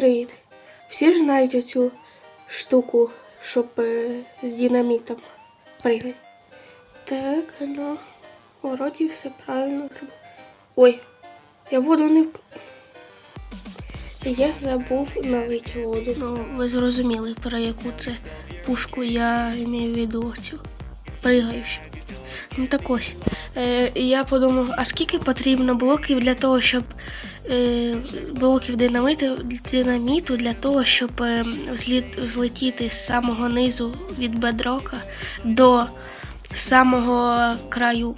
привіт! Всі ж знають оцю штуку, щоб е, з динамітом пригати. Так, ну, вроді все правильно. Ой, я воду не. Я забув налити воду. Ну, ви зрозуміли, про яку це пушку я маю в виду цю пригаючу. Ну так ось. Е, я подумав, а скільки потрібно блоків для того, щоб е, блоків динаміту, динаміту для того, щоб е, взліт, взлетіти з самого низу від бедрока до самого краю.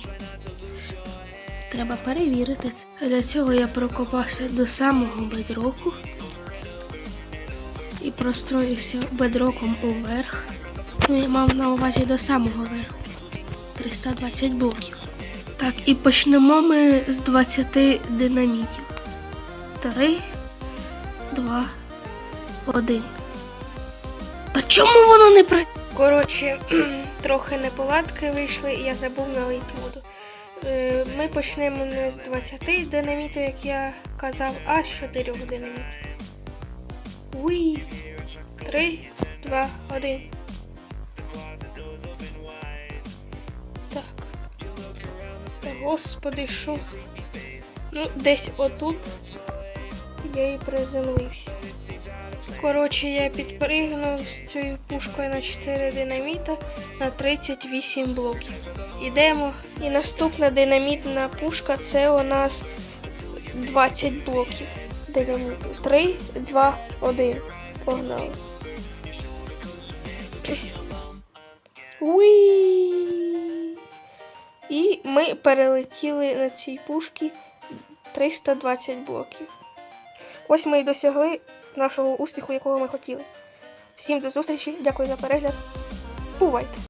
Треба перевірити. Для цього я прокопався до самого бедроку і простроївся бедроком уверх. Ну, я мав на увазі до самого верху. 320 блоків. Так, і почнемо ми з 20 динамітів. 3, 2, 1. Та чому воно не при. Коротше, трохи неполадки вийшли, і я забув налити воду. Е, Ми почнемо не з 20 динаміту, як я казав, а з 4 динамітів. Уй! 3, 2, 1. Так. Та господи, що? Ну, десь отут я і приземлився. Коротше, я підпригнув з цією пушкою на 4 динаміта на 38 блоків. Ідемо. І наступна динамітна пушка це у нас 20 блоків динаміту. 3, 2, 1. Погнали. Уі! Перелетіли на цій пушці 320 блоків. Ось ми і досягли нашого успіху, якого ми хотіли. Всім до зустрічі, дякую за перегляд. Бувайте!